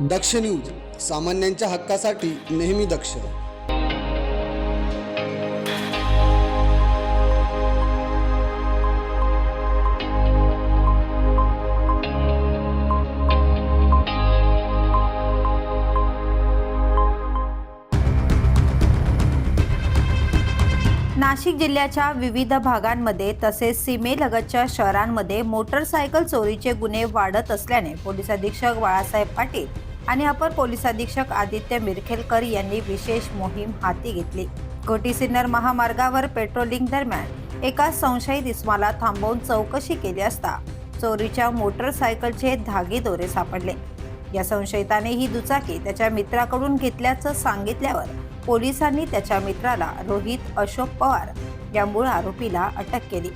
दक्ष news सामान्यांच्या हक्कासाठी नेहमी दक्ष. नाशिक जिल्ह्याच्या विविध भागांमध्ये तसेच सीमेलगतच्या शहरांमध्ये मोटरसायकल चोरीचे गुन्हे वाढत असल्याने पोलीस अधीक्षक बाळासाहेब पाटील आणि अपर पोलीस अधीक्षक आदित्य मिरखेलकर यांनी विशेष मोहीम हाती घेतली. घोटी सिन्नर महामार्गावर पेट्रोलिंग दरम्यान एका संशयित इसमाला थांबवून चौकशी केली असता चोरीच्या मोटरसायकलचे धागे दोरे सापडले. या संशयिताने ही दुचाकी त्याच्या मित्राकडून घेतल्याचं सांगितल्यावर पोलिसांनी त्याच्या मित्राला रोहित अशोक पवार या मूळ आरोपीला अटक केली.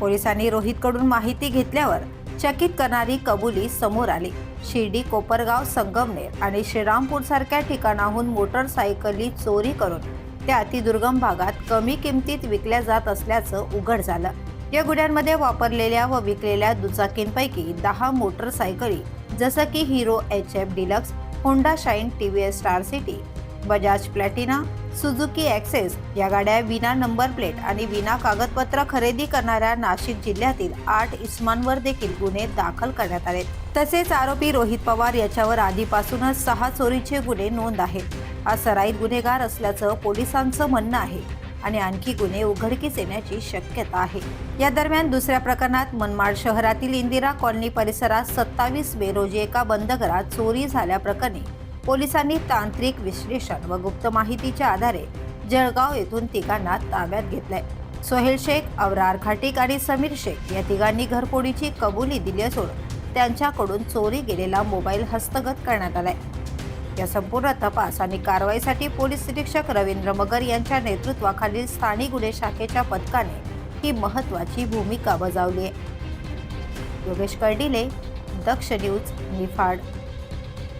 पोलिसांनी रोहितकडून माहिती घेतल्यावर चकित करणारी कबुली समोर आली. शिर्डी कोपरगाव संगमनेर आणि श्रीरामपूर सारख्या ठिकाणाहून मोटरसायकली चोरी करून त्या अतिदुर्गम भागात कमी किमतीत विकल्या जात असल्याचं उघड झालं. या गुन्ह्यांमध्ये वापरलेल्या व विकलेल्या दुचाकींपैकी दहा मोटरसायकली जसं की Hero H F Deluxe Honda Shine T V S Star City Bajaj Platina Suzuki Access या गाड्या विना नंबर प्लेट आणि विना कागदपत्र खरेदी करणाऱ्या नाशिक जिल्ह्यातील आठ इसमांवर देखील गुन्हे दाखल करण्यात आले. तसेच आरोपी रोहित पवार याच्यावर आधीपासूनच सहा चोरीचे गुन्हे नोंद आहेत. हा सराईत गुन्हेगार असल्याचं पोलिसांचं म्हणणं आहे आणि आणखी गुन्हे उघडकीस येण्याची शक्यता आहे. या दरम्यान दुसऱ्या प्रकरणात मनमाड शहरातील इंदिरा कॉलनी परिसरात सत्तावीस मे रोजी एका बंद घरात चोरी झाल्याप्रकरणी पोलिसांनी तांत्रिक विश्लेषण व गुप्त माहितीच्या आधारे जळगाव येथून तिघांना ताब्यात घेतलंय. सोहेल शेख अवरार खाटिक आणि समीर शेख या तिघांनी घरफोडीची कबुली दिली असून त्यांच्याकडून चोरी गेलेला मोबाईल हस्तगत करण्यात आलाय. या संपूर्ण तपास आणि कारवाईसाठी पोलीस निरीक्षक रवींद्र मगर यांच्या नेतृत्वाखालील स्थानिक गुन्हे शाखेच्या पथकाने ही महत्वाची भूमिका बजावली आहे. योगेश कर्डिले दक्ष न्यूज निफाड.